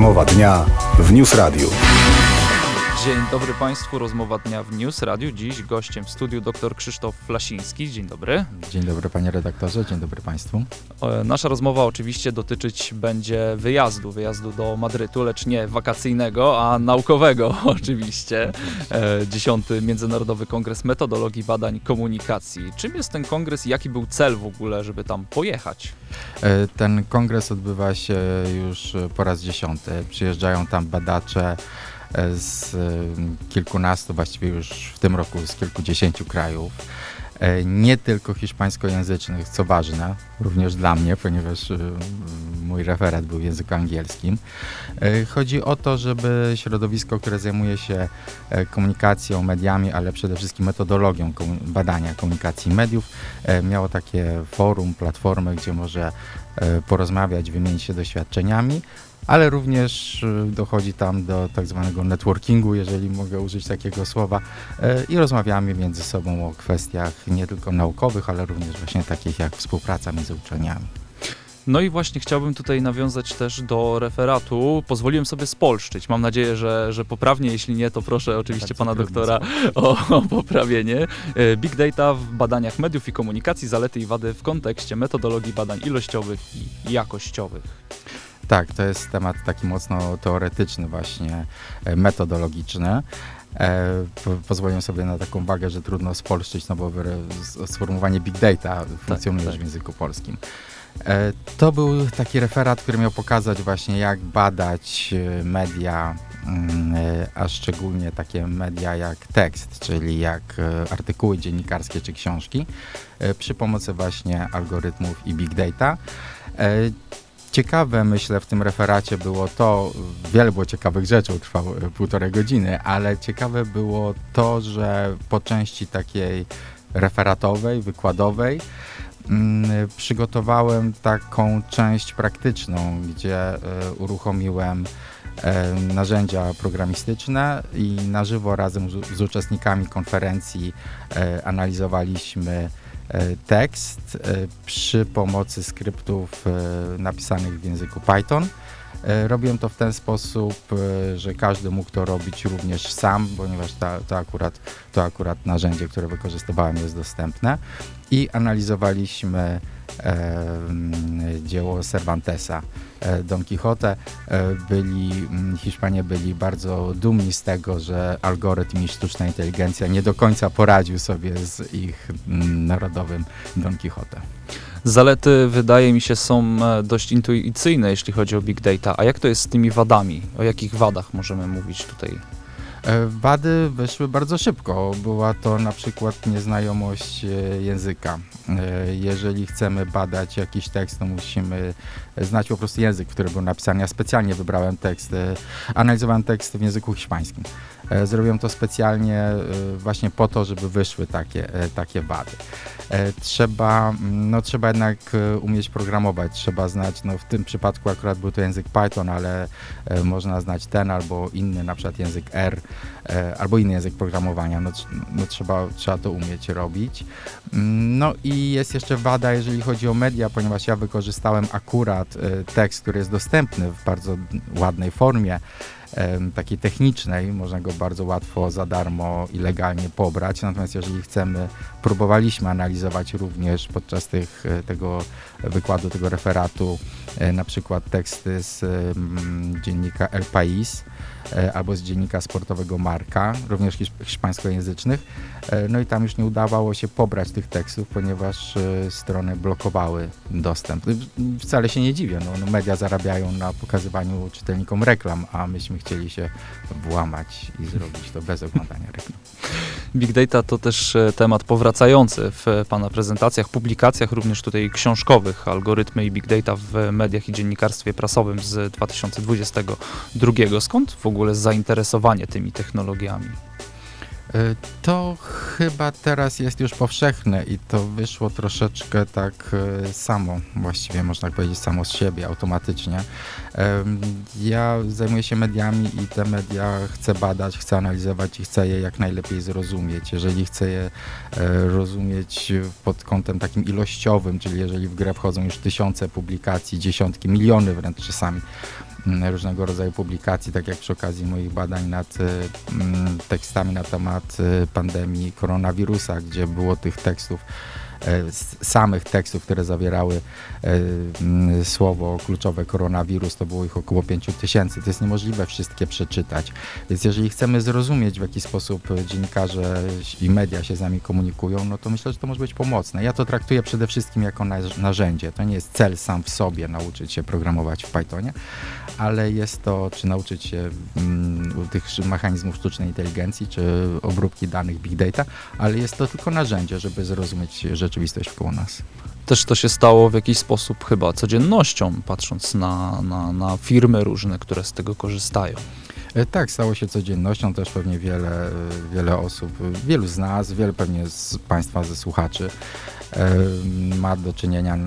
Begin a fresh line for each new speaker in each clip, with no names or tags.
Rozmowa dnia w News Radio.
Dzień dobry Państwu, rozmowa dnia w News Radio. Dziś gościem w studiu dr Krzysztof Lasiński. Dzień dobry.
Dzień dobry panie redaktorze, dzień dobry państwu.
E, Nasza rozmowa oczywiście dotyczyć będzie wyjazdu, wyjazdu do Madrytu, lecz nie wakacyjnego, a naukowego oczywiście. E, Dziesiąty Międzynarodowy Kongres Metodologii Badań Komunikacji. Czym jest ten kongres i jaki był cel w ogóle, żeby tam pojechać?
E, Ten kongres odbywa się już po raz dziesiąty. Przyjeżdżają tam badacze z e, kilkunastu, właściwie już w tym roku z kilkudziesięciu krajów. E, Nie tylko hiszpańskojęzycznych, co ważne, również dla mnie, ponieważ e, mój referat był w języku angielskim. E, Chodzi o to, żeby środowisko, które zajmuje się e, komunikacją, mediami, ale przede wszystkim metodologią badania komunikacji mediów, e, miało takie forum, platformę, gdzie może e, porozmawiać, wymienić się doświadczeniami, ale również e, dochodzi tam do tak zwanego networkingu, jeżeli mogę użyć takiego słowa, e, i rozmawiamy między sobą o kwestiach nie tylko naukowych, ale również właśnie takich jak współpraca między uczelniami.
No i właśnie chciałbym tutaj nawiązać też do referatu. Pozwoliłem sobie spolszczyć. Mam nadzieję, że, że poprawnie. Jeśli nie, to proszę oczywiście
Bardzo
pana doktora o, o poprawienie. E, Big data w badaniach mediów i komunikacji, zalety i wady w kontekście metodologii badań ilościowych i jakościowych.
Tak, to jest temat taki mocno teoretyczny właśnie, e, metodologiczny. E, po, pozwolę sobie na taką wagę, że trudno spolszczyć, no bo sformułowanie big data funkcjonuje
tak.
już w języku polskim. E, to był taki referat, który miał pokazać właśnie jak badać media, mm, a szczególnie takie media jak tekst, czyli jak artykuły dziennikarskie czy książki, przy pomocy właśnie algorytmów i big data. Ciekawe, myślę, w tym referacie było to, wiele było ciekawych rzeczy, trwał e, półtorej godziny, ale ciekawe było to, że po części takiej referatowej, wykładowej, mm, przygotowałem taką część praktyczną, gdzie e, uruchomiłem e, narzędzia programistyczne i na żywo razem z, uczestnikami konferencji analizowaliśmy tekst e, przy pomocy skryptów e, napisanych w języku Python. E, Robiłem to w ten sposób, e, że każdy mógł to robić również sam, ponieważ ta, to, akurat, to akurat narzędzie, które wykorzystywałem jest dostępne. I analizowaliśmy e, mm, dzieło Cervantesa, e, Don Quixote. Byli, mm, Hiszpanie byli bardzo dumni z tego, że algorytm i sztuczna inteligencja nie do końca poradził sobie z ich mm, narodowym Don Quixote.
Zalety, wydaje mi się, są e, dość intuicyjne, jeśli chodzi o big data. A jak to jest z tymi wadami? O jakich wadach możemy mówić tutaj?
E, Wady wyszły bardzo szybko. Była to na przykład nieznajomość e, języka. Jeżeli chcemy badać jakiś tekst, to musimy znać po prostu język, w którym był napisany. Ja specjalnie wybrałem tekst, e, analizowałem tekst w języku hiszpańskim. E, Zrobiłem to specjalnie e, właśnie po to, żeby wyszły takie, takie wady. Trzeba, mm, no, trzeba jednak umieć programować, trzeba znać, no w tym przypadku akurat był to język Python, ale można znać ten albo inny, na przykład język R, albo inny język programowania, no, no trzeba, trzeba to umieć robić. Mm, No i jest jeszcze wada, jeżeli chodzi o media, ponieważ ja wykorzystałem akurat tekst, który jest dostępny w bardzo ładnej formie, takiej technicznej, można go bardzo łatwo za darmo i legalnie pobrać. Natomiast jeżeli chcemy, próbowaliśmy analizować również podczas tych, e, tego wykładu, tego referatu, e, na przykład teksty z dziennika El País e, albo z dziennika sportowego Marka, również hiszp- hiszpańskojęzycznych. No i tam już nie udawało się pobrać tych tekstów, ponieważ strony blokowały dostęp. Wcale się nie dziwię, no, no media zarabiają na pokazywaniu czytelnikom reklam, a myśmy chcieli się włamać i zrobić to bez oglądania reklam.
Big data to też e, temat powracający w e, Pana prezentacjach, publikacjach, również tutaj książkowych, algorytmy i big data w mediach i dziennikarstwie prasowym z 2022. Skąd w ogóle zainteresowanie tymi technologiami?
E, To chyba teraz jest już powszechne i to wyszło troszeczkę tak e, samo, właściwie można powiedzieć samo z siebie, automatycznie. Em, Ja zajmuję się mediami i te media chcę badać, chcę analizować i chcę je jak najlepiej zrozumieć. Jeżeli chcę je rozumieć pod kątem takim ilościowym, czyli jeżeli w grę wchodzą już tysiące publikacji, dziesiątki, miliony wręcz czasami, różnego rodzaju publikacji, tak jak przy okazji moich badań nad y, mm, tekstami na temat y, pandemii koronawirusa, gdzie było tych tekstów e, s- samych tekstów, które zawierały e, słowo kluczowe koronawirus, to było ich około 5 tysięcy. To jest niemożliwe wszystkie przeczytać. Więc jeżeli chcemy zrozumieć, w jaki sposób dziennikarze i media się z nami komunikują, no to myślę, że to może być pomocne. Ja to traktuję przede wszystkim jako narzędzie. To nie jest cel sam w sobie nauczyć się programować w Pythonie, ale jest to, czy nauczyć się mm, tych mechanizmów sztucznej inteligencji, czy obróbki danych big data, ale jest to tylko narzędzie, żeby zrozumieć rzeczywistość wkoło nas.
Też to się stało w jakiś sposób chyba codziennością, patrząc na, na, na firmy różne, które z tego korzystają.
E, Tak, stało się codziennością, też pewnie wiele, wiele osób, wielu z nas, wiele pewnie z Państwa, ze słuchaczy ma do czynienia e,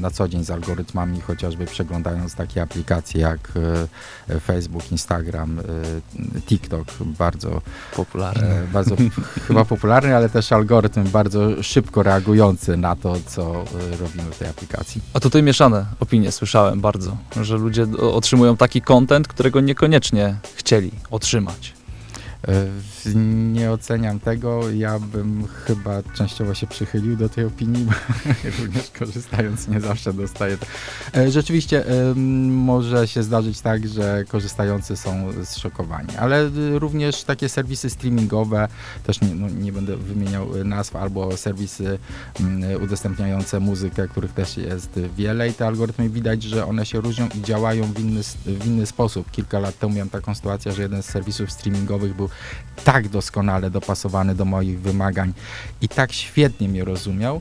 na co dzień z algorytmami, chociażby przeglądając takie aplikacje jak e, Facebook, Instagram, e, TikTok, bardzo,
Popularne.
e, bardzo chyba popularny, ale też algorytm bardzo szybko reagujący na to, co e, robimy w tej aplikacji.
A tutaj mieszane opinie słyszałem bardzo, że ludzie otrzymują taki content, którego niekoniecznie chcieli otrzymać.
E, Nie oceniam tego. Ja bym chyba częściowo się przychylił do tej opinii, bo również korzystając nie zawsze dostaję. To. E, Rzeczywiście może się zdarzyć tak, że korzystający są zszokowani, ale y, również takie serwisy streamingowe, też nie, no, nie będę wymieniał y, nazw, albo serwisy mm, udostępniające muzykę, których też jest wiele i te algorytmy widać, że one się różnią i działają w inny, w inny sposób. Kilka lat temu miałem taką sytuację, że jeden z serwisów streamingowych był tak doskonale dopasowany do moich wymagań i tak świetnie mnie rozumiał,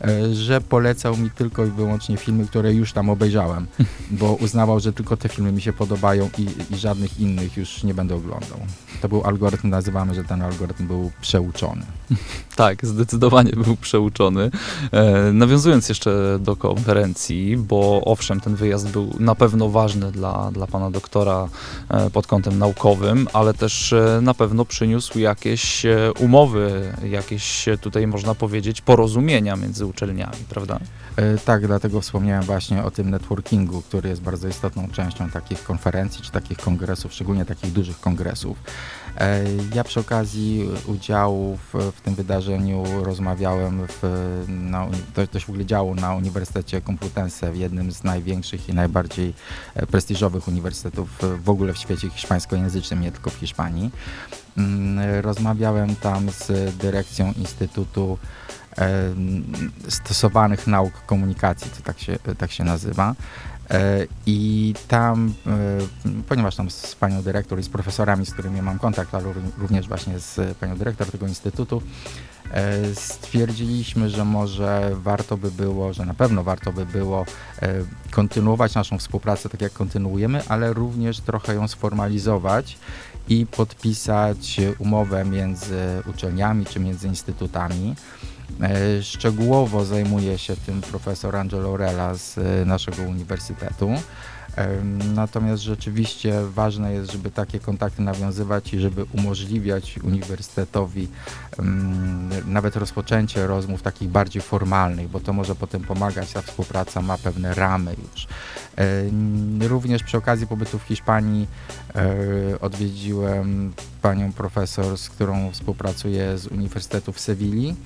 e, że polecał mi tylko i wyłącznie filmy, które już tam obejrzałem, bo uznawał, że tylko te filmy mi się podobają i, i żadnych innych już nie będę oglądał. To był algorytm, nazywamy, że ten algorytm był przeuczony.
Tak, zdecydowanie był przeuczony. E, nawiązując jeszcze do konferencji, bo owszem, ten wyjazd był na pewno ważny dla, dla pana doktora e, pod kątem naukowym, ale też e, na pewno przyniósł jakieś e, umowy, jakieś e, tutaj można powiedzieć porozumienia między uczelniami, prawda?
E, Tak, dlatego wspomniałem właśnie o tym networkingu, który jest bardzo istotną częścią takich konferencji czy takich kongresów, szczególnie takich dużych kongresów. E, Ja przy okazji udziału w, w tym wydarzeniu rozmawiałem w, na, to, to się w ogóle działo na Uniwersytecie Complutense, w jednym z największych i najbardziej e, prestiżowych uniwersytetów w ogóle w świecie hiszpańskojęzycznym, nie tylko w Hiszpanii. Mm, Rozmawiałem tam z dyrekcją Instytutu stosowanych nauk komunikacji, to tak się, tak się nazywa. E, I tam, e, ponieważ tam z panią dyrektor i z profesorami, z którymi mam kontakt, ale ró- również właśnie z panią dyrektor tego instytutu, e, stwierdziliśmy, że może warto by było, że na pewno warto by było kontynuować naszą współpracę tak jak kontynuujemy, ale również trochę ją sformalizować i podpisać umowę między uczelniami czy między instytutami. E, Szczegółowo zajmuje się tym profesor Angelo Rella z e, naszego uniwersytetu. Em, Natomiast rzeczywiście ważne jest, żeby takie kontakty nawiązywać i żeby umożliwiać uniwersytetowi em, nawet rozpoczęcie rozmów takich bardziej formalnych, bo to może potem pomagać, ta współpraca ma pewne ramy już. Również przy okazji pobytu w Hiszpanii e, odwiedziłem panią profesor, z którą współpracuję z Uniwersytetu w Sewilli.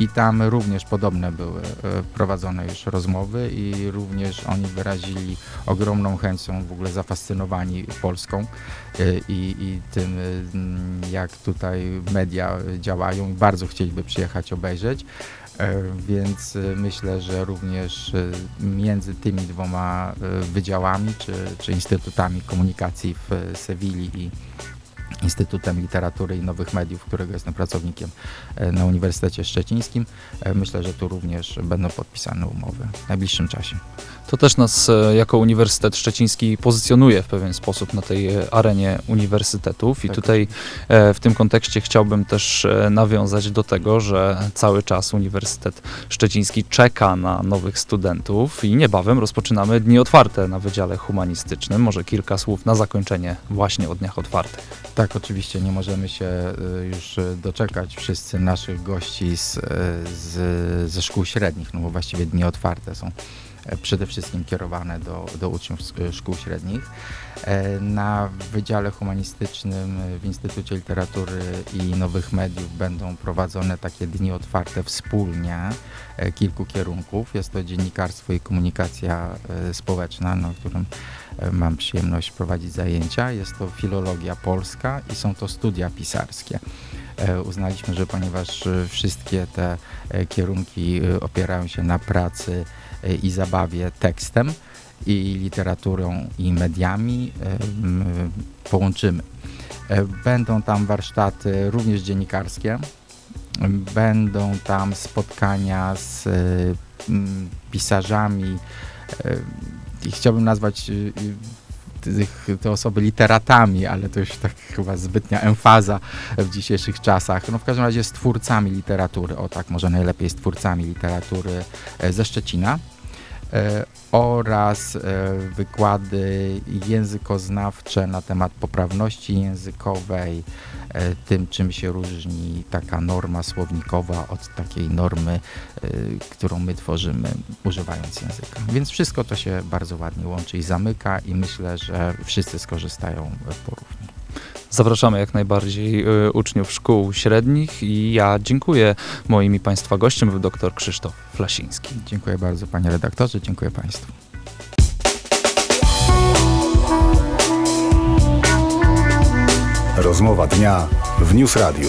I tam również podobne były e, prowadzone już rozmowy i również oni wyrazili ogromną chęcią, w ogóle zafascynowani Polską e, i, i tym, e, jak tutaj media działają i bardzo chcieliby przyjechać obejrzeć. E, Więc e, myślę, że również e, między tymi dwoma e, wydziałami czy, czy instytutami komunikacji w e, Sewilli i Instytutem Literatury i Nowych Mediów, którego jestem pracownikiem e, na Uniwersytecie Szczecińskim. E, Myślę, że tu również będą podpisane umowy w najbliższym czasie.
To też nas e, jako Uniwersytet Szczeciński pozycjonuje w pewien sposób na tej arenie uniwersytetów i
Tak.
tutaj w tym kontekście chciałbym też nawiązać do tego, że cały czas Uniwersytet Szczeciński czeka na nowych studentów i niebawem rozpoczynamy dni otwarte na Wydziale Humanistycznym. Może kilka słów na zakończenie właśnie o dniach otwartych.
Tak, oczywiście nie możemy się y, już doczekać wszyscy naszych gości z, y, z, ze szkół średnich, no bo właściwie dni otwarte są przede wszystkim kierowane do, do uczniów sk- szkół średnich. E, Na Wydziale Humanistycznym e, w Instytucie Literatury i Nowych Mediów będą prowadzone takie dni otwarte wspólnie e, kilku kierunków. Jest to dziennikarstwo i komunikacja e, społeczna, na którym e, mam przyjemność prowadzić zajęcia. Jest to filologia polska i są to studia pisarskie. E, Uznaliśmy, że ponieważ e, wszystkie te e, kierunki e, opierają się na pracy e, i zabawie tekstem i literaturą i mediami, połączymy. E, Będą tam warsztaty również dziennikarskie, będą tam spotkania z e, pisarzami e, chciałbym nazwać te osoby literatami, ale to już tak chyba zbytnia emfaza w dzisiejszych czasach. No w każdym razie z twórcami literatury, o tak, może najlepiej z twórcami literatury e, ze Szczecina oraz e, wykłady językoznawcze na temat poprawności językowej, e, tym czym się różni taka norma słownikowa od takiej normy, e, którą my tworzymy używając języka. Więc wszystko to się bardzo ładnie łączy i zamyka i myślę, że wszyscy skorzystają e, porówno.
Zapraszamy jak najbardziej y, uczniów szkół średnich i ja dziękuję. Moim i Państwa gościem był dr Krzysztof Flasiński.
Dziękuję bardzo panie redaktorze, dziękuję państwu.
Rozmowa dnia w News Radio.